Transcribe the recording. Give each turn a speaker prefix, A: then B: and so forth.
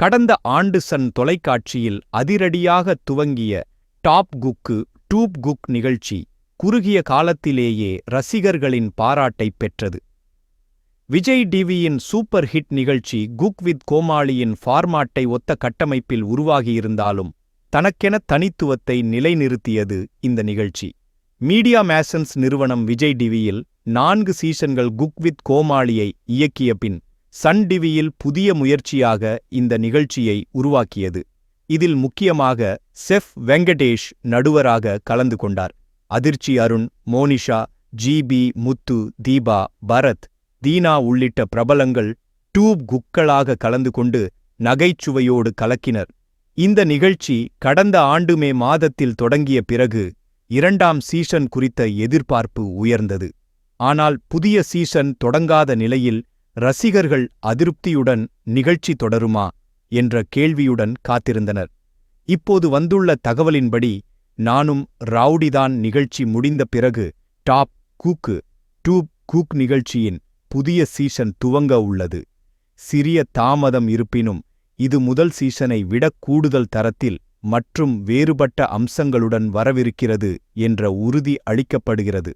A: கடந்த ஆண்டு சன் தொலைக்காட்சியில் அதிரடியாக துவங்கிய டாப் குக்கு டூப் குக் நிகழ்ச்சி குறுகிய காலத்திலேயே ரசிகர்களின் பாராட்டைப் பெற்றது. விஜய் டிவியின் சூப்பர் ஹிட் நிகழ்ச்சி குக் வித் கோமாளியின் ஃபார்மாட்டை ஒத்த கட்டமைப்பில் உருவாகியிருந்தாலும் தனக்கென தனித்துவத்தை நிலைநிறுத்தியது இந்த நிகழ்ச்சி. மீடியா மேசன்ஸ் நிறுவனம் விஜய் டிவியில் நான்கு சீசன்கள் குக் வித் கோமாளியை இயக்கிய பின் சன் டிவியில் புதிய முயற்சியாக இந்த நிகழ்ச்சியை உருவாக்கியது. இதில் முக்கியமாக செஃப் வெங்கடேஷ் நடுவராக கலந்து கொண்டார். அதிர்ச்சி அருண் மோனிஷா ஜிபி முத்து தீபா பரத் தீனா உள்ளிட்ட பிரபலங்கள் டூப் குக்களாக கலந்து கொண்டு நகைச்சுவையோடு கலக்கினர். இந்த நிகழ்ச்சி கடந்த ஆண்டு மே மாதத்தில் தொடங்கிய பிறகு இரண்டாம் சீசன் குறித்த எதிர்பார்ப்பு உயர்ந்தது. ஆனால் புதிய சீசன் தொடங்காத நிலையில் ரசிகர்கள் அதிருப்தியுடன் நிகழ்ச்சி தொடருமா என்ற கேள்வியுடன் காத்திருந்தனர். இப்போது வந்துள்ள தகவலின்படி நானும் ரவுடிதான் நிகழ்ச்சி முடிந்த பிறகு டாப் கூக்கு டூப் கூக் நிகழ்ச்சியின் புதிய சீசன் துவங்க உள்ளது. சிறிய தாமதம் இருப்பினும் இது முதல் சீசனை விட கூடுதல் தரத்தில் மற்றும் வேறுபட்ட அம்சங்களுடன் வரவிருக்கிறது என்ற உறுதி அளிக்கப்படுகிறது.